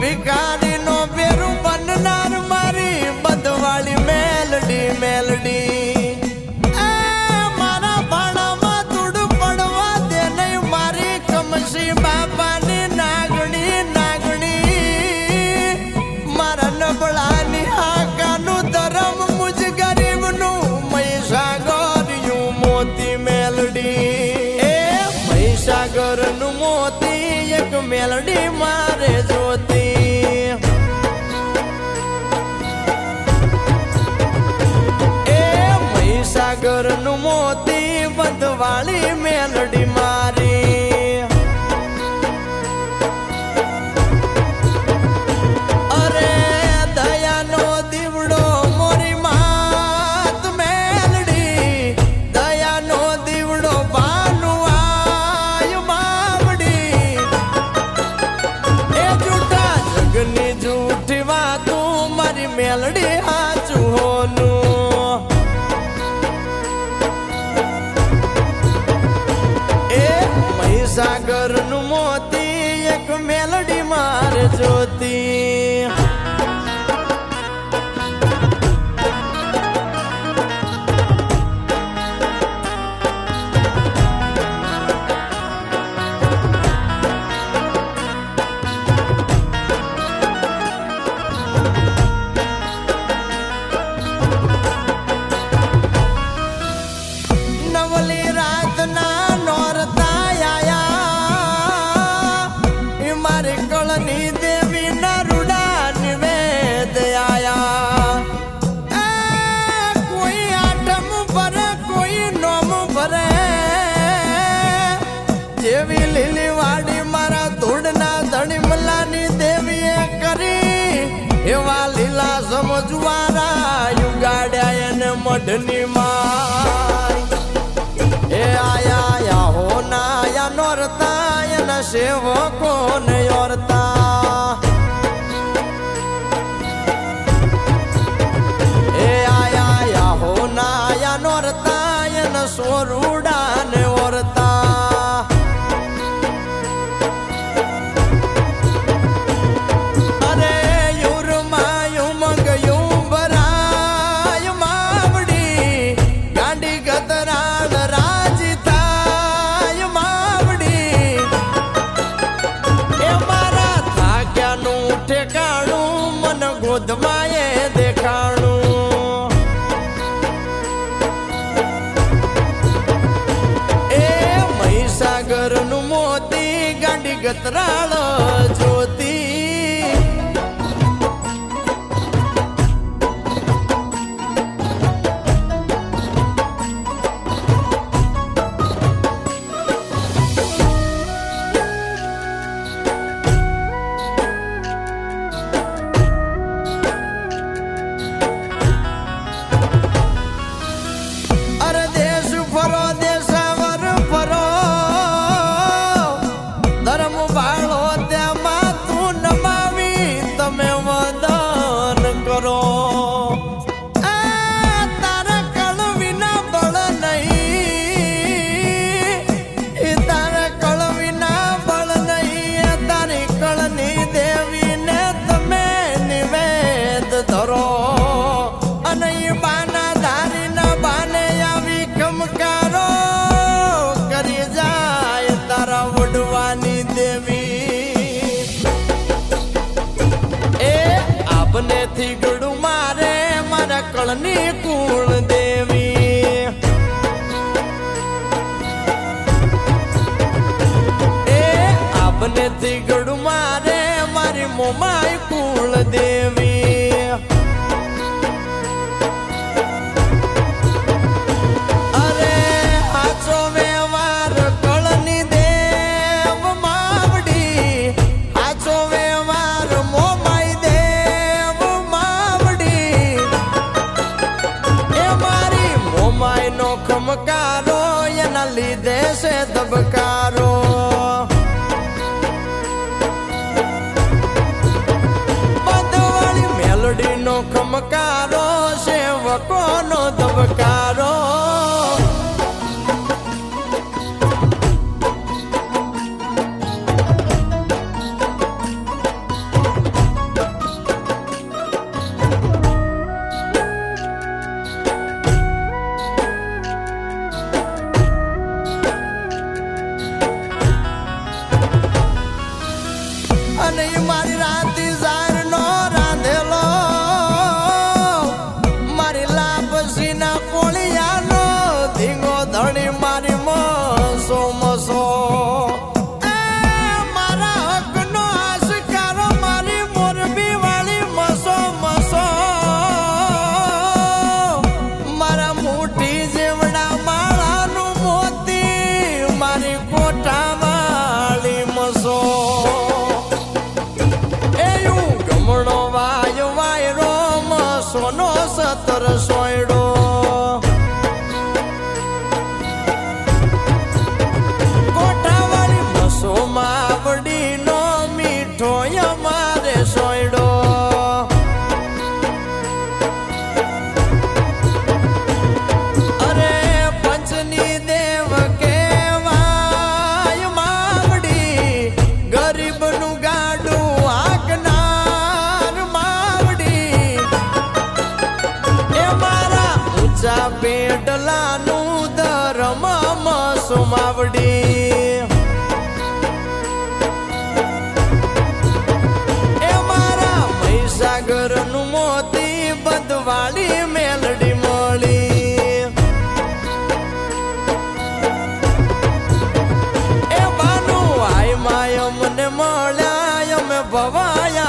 ભિખારી નો બનનાર મારી બધવાળી મેલડી મેલડી. મારા ભાણામાં ધૂળ પડવા દે મારી કમસી બાપાની નાગણી નાગણી. મારા નબળાની હાકાનું ધરમ મુજ ગરીબનું મહીસાગર્યું મોતી મેલડી. મહીસાગરનું મોતી એક મેલડી મારે જોતી મેલડી હાચું હોનું. એ મહીસાગરનું મોતી એક મેલડી માર જોતી. લીલી વાડી મારા ધૂળના ધણીમલાની દેવીએ કરી. એવા લીલા સમજવારા યુગાડ્યા એને મઢની માં એ નોરતા, એના સેવકો ને ઓરતા. ગોધમાએ દેખાણું. એ મહીસાગરનું મોતી ગાંડી ગતરાળ જોતી કળની કુળ દેવી એ આપને થી મારે મારી મોમાય મોમાઈ એના લીધે છે ધબકારો. બધવાળી મેલડી નો ખમકારો સેવકોનો ધબકારો nenhuma કાચા પેટલાનું ધરમ સુમાવડી. એ મારા મહીસાગરનું મોતી બદવાળી મેલડી મળી. એ બાનું માય અમને મળ્યા, અમે ભવાયા.